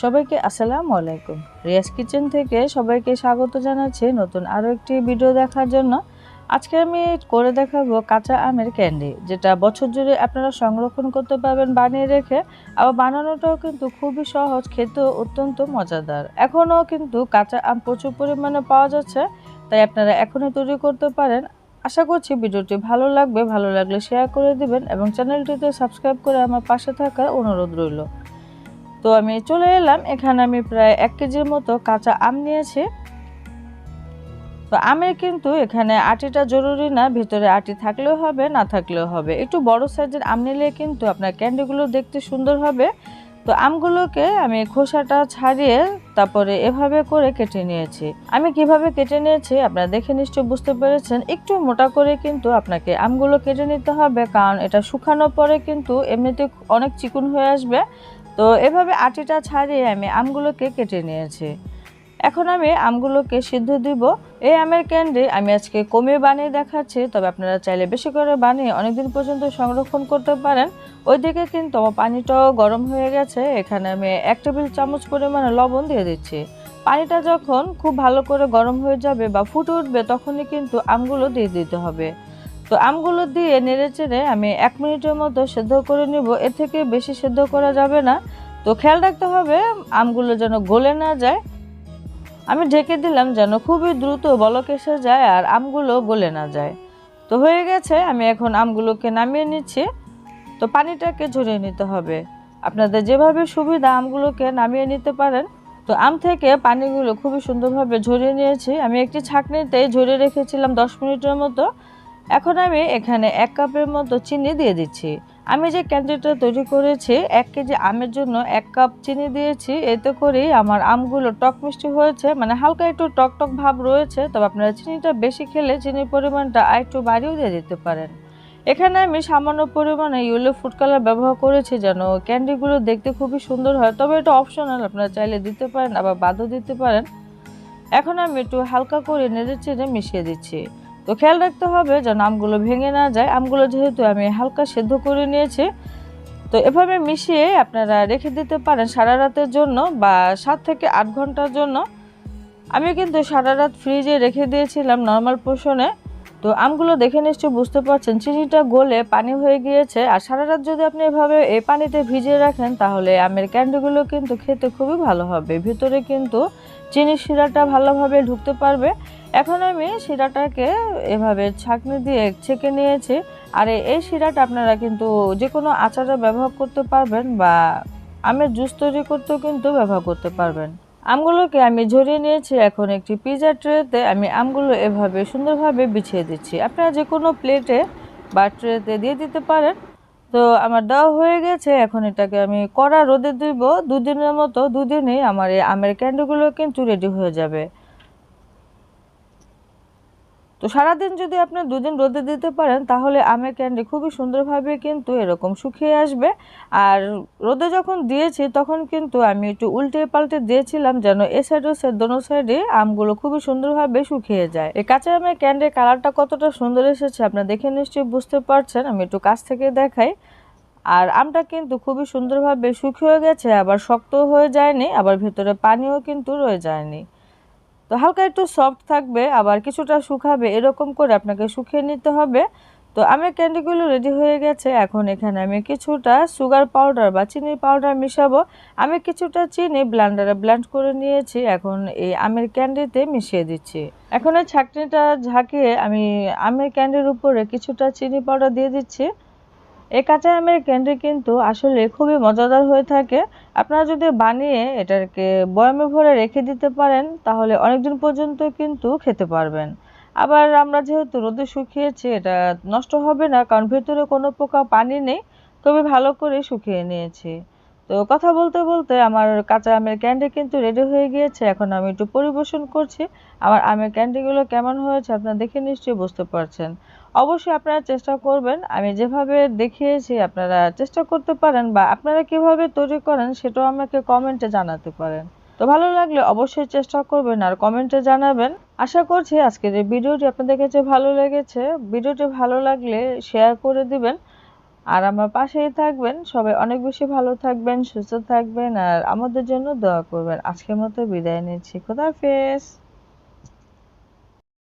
সবাইকে আসসালামু আলাইকুম। রিয়াজ কিচেন থেকে সবাইকে স্বাগত জানাচ্ছি নতুন আরও একটি ভিডিও দেখার জন্য। আজকে আমি করে দেখাবো কাঁচা আমের ক্যান্ডি, যেটা বছর জুড়ে আপনারা সংরক্ষণ করতে পারবেন, বানিয়ে রেখে। আবার বানানোটাও কিন্তু খুবই সহজ, খেতেও অত্যন্ত মজাদার। এখনও কিন্তু কাঁচা আম প্রচুর পরিমাণে পাওয়া যাচ্ছে, তাই আপনারা এখনই তৈরি করতে পারেন। আশা করছি ভিডিওটি ভালো লাগবে, ভালো লাগলে শেয়ার করে দিবেন এবং চ্যানেলটিতে সাবস্ক্রাইব করে আমার পাশে থাকার অনুরোধ রইল। তো আমি চলে এলাম। এখানে আমি প্রায় এক কেজির মতো কাঁচা আম নিয়েছি। তো আমের কিন্তু এখানে আটিটা জরুরি না, ভিতরে আটি থাকলেও হবে, না থাকলেও হবে। একটু বড় সাইজের আম নিলে কিন্তু আপনার ক্যান্ডিগুলো দেখতে সুন্দর হবে। তো আমগুলোকে আমি খোসাটা ছাড়িয়ে তারপরে এভাবে করে কেটে নিয়েছি। আমি কীভাবে কেটে নিয়েছি আপনারা দেখে নিশ্চয় বুঝতে পেরেছেন। একটু মোটা করে কিন্তু আপনাকে আমগুলো কেটে নিতে হবে, কারণ এটা শুকানোর পরে কিন্তু এমনিতে অনেক চিকুন হয়ে আসবে। তো এভাবে আটিটা ছাড়িয়ে আমি আমগুলোকে কেটে নিয়েছি। এখন আমি আমগুলোকে সিদ্ধ দিব। এই আমের ক্যান্ডি আমি আজকে কমিয়ে বানিয়ে দেখাচ্ছি, তবে আপনারা চাইলে বেশি করে বানিয়ে অনেকদিন পর্যন্ত সংরক্ষণ করতে পারেন। ওইদিকে কিন্তু আমার পানিটাও গরম হয়ে গেছে। এখানে আমি এক টেবিল চামচ পরিমাণে লবণ দিয়ে দিচ্ছি। পানিটা যখন খুব ভালো করে গরম হয়ে যাবে বা ফুটে উঠবে, তখনই কিন্তু আমগুলো দিয়ে দিতে হবে। তো আমগুলো দিয়ে নেড়ে চেড়ে আমি এক মিনিটের মতো সেদ্ধ করে নিব। এর থেকে বেশি সেদ্ধ করা যাবে না। তো খেয়াল রাখতে হবে, আমগুলো যেন গলে না যায়। আমি ঢেকে দিলাম যেন খুবই দ্রুত বলক এসে যায় আর আমগুলো গলে না যায়। তো হয়ে গেছে, আমি এখন আমগুলোকে নামিয়ে নিচ্ছি। তো পানিটাকে ঝরিয়ে নিতে হবে। আপনাদের যেভাবে সুবিধা আমগুলোকে নামিয়ে নিতে পারেন। তো আম থেকে পানিগুলো খুবই সুন্দরভাবে ঝরিয়ে নিয়েছি। আমি একটি ছাঁকনিতে ঝরিয়ে রেখেছিলাম দশ মিনিটের মতো। এখন আমি এখানে এক কাপের মতো চিনি দিয়ে দিচ্ছি। আমি যে ক্যান্ডিটা তৈরি করেছি, এক কেজি আমের জন্য এক কাপ চিনি দিয়েছি। এতে করেই আমার আমগুলো টক মিষ্টি হয়েছে মানে হালকা একটু টক টক ভাব রয়েছে, তবে আপনারা চিনিটা বেশি খেলে চিনির পরিমাণটা আর একটু বাড়িয়েও দিয়ে দিতে পারেন। এখানে আমি সামান্য পরিমাণে ইয়েলো ফুড কালার ব্যবহার করেছি যেন ক্যান্ডিগুলো দেখতে খুবই সুন্দর হয়, তবে এটা অপশনাল, আপনারা চাইলে দিতে পারেন, আবার বাদও দিতে পারেন। এখন আমি একটু হালকা করে নেড়ে চেড়ে মিশিয়ে দিচ্ছি। তো খেয়াল রাখতে হবে যেন আমগুলো ভেঙে না যায়। আমগুলো যেহেতু আমি হালকা সেদ্ধ করে নিয়েছি, তো এভাবে মিশিয়ে আপনারা রেখে দিতে পারেন সারা রাতের জন্য বা সাত থেকে আট ঘণ্টার জন্য। আমি কিন্তু সারা রাত ফ্রিজে রেখে দিয়েছিলাম নর্মাল পোষণে। তো আমগুলো দেখে নিশ্চয়ই বুঝতে পারছেন, চিনিটা গলে পানি হয়ে গিয়েছে। আর সারা রাত যদি আপনি এভাবে এই পানিতে ভিজিয়ে রাখেন, তাহলে আমের ক্যান্ডিগুলো কিন্তু খেতে খুবই ভালো হবে। ভিতরে কিন্তু চিনির শিরাটা ভালোভাবে ঢুকতে পারবে। এখন আমি শিরাটাকে এভাবে ছাঁকনি দিয়ে ছেঁকে নিয়েছি। আর এই শিরাটা আপনারা কিন্তু যে কোনো আচারে ব্যবহার করতে পারবেন বা আমের জুস তৈরি করতেও কিন্তু ব্যবহার করতে পারবেন। আমগুলোকে আমি ঝরিয়ে নিয়েছি, এখন একটি পিজা ট্রেতে আমি আমগুলো এভাবে সুন্দরভাবে বিছিয়ে দিচ্ছি। আপনারা যে কোনো প্লেটে বা ট্রেতে দিয়ে দিতে পারেন। তো আমার দেওয়া হয়ে গেছে, এখন এটাকে আমি কড়া রোদে দিব দুদিনের মতো, দুদিনেই আমার এই আমের ক্যান্ডিগুলো কিন্তু রেডি হয়ে যাবে। তো সারাদিন যদি আপনি দুদিন রোদে দিতে পারেন, তাহলে আমের ক্যান্ডি খুবই সুন্দরভাবে কিন্তু এরকম শুকিয়ে আসবে। আর রোদে যখন দিয়েছি, তখন কিন্তু আমি একটু উল্টে পাল্টে দিয়েছিলাম যেন এ সাইড ও সাইড দোনো সাইডে আমগুলো খুবই সুন্দরভাবে শুকিয়ে যায়। এই কাঁচা আমের ক্যান্ডির কালারটা কতটা সুন্দর এসেছে আপনারা দেখে নিশ্চয়ই বুঝতে পারছেন, আমি একটু কাছ থেকে দেখাই। আর আমটা কিন্তু খুবই সুন্দরভাবে শুকিয়ে গেছে, আবার শক্ত হয়ে যায়নি, আবার ভেতরে পানিও কিন্তু রয়ে যায়নি। তো হালকা একটু সফট থাকবে, আবার কিছুটা শুকাবে, এরকম করে আপনাকে শুকিয়ে নিতে হবে। তো আমের ক্যান্ডিগুলো রেডি হয়ে গেছে, এখন এখানে আমি কিছুটা সুগার পাউডার বা চিনির পাউডার মিশাবো। আমি কিছুটা চিনি ব্লান্ডারে ব্লেন্ড করে নিয়েছি, এখন এই আমের ক্যান্ডিতে মিশিয়ে দিচ্ছি। এখন এই ছাকনিটা ঝাঁকিয়ে আমি আমের ক্যান্ডির উপরে কিছুটা চিনি পাউডার দিয়ে দিচ্ছি। এই কাঁচা আমের ক্যান্ডি কিন্তু আসলে খুবই মজাদার হয়ে থাকে। আপনারা যদি বানিয়ে এটাকে বয়মে ভরে রেখে দিতে পারেন, তাহলে অনেকদিন পর্যন্ত কিন্তু খেতে পারবেন। আবার আমরা যেহেতু রোদে শুকিয়েছি, এটা নষ্ট হবে না, কারণ ভেতরে কোনো প্রকার পানি নেই, তবে ভালো করে শুকিয়ে নিয়েছি। তো কথা বলতে বলতে আমার কাঁচা আমের ক্যান্ডি কিন্তু রেডি হয়ে গিয়েছে। এখন আমি একটু পরিবেশন করছি। আমার আমের ক্যান্ডিগুলো কেমন হয়েছে আপনারা দেখে নিশ্চয়ই বুঝতে পারছেন। অবশ্যই আপনারা চেষ্টা করবেন। আমি যেভাবে দেখিয়েছি আপনারা চেষ্টা করতে পারেন বা আপনারা কীভাবে তৈরি করেন সেটাও আমাকে কমেন্টে জানাতে পারেন। তো ভালো লাগলে অবশ্যই চেষ্টা করবেন আর কমেন্টে জানাবেন। আশা করছি আজকের এই ভিডিওটি আপনাদের কাছে ভালো লেগেছে। ভিডিওটি ভালো লাগলে শেয়ার করে দিবেন। আর আমার পাশেই থাকবেন, সবাই অনেক বেশি ভালো থাকবেন, সুস্থ থাকবেন, আর আমাদের জন্য দোয়া করবেন। আজকের মতো বিদায় নিচ্ছি। খোদাহাফেজ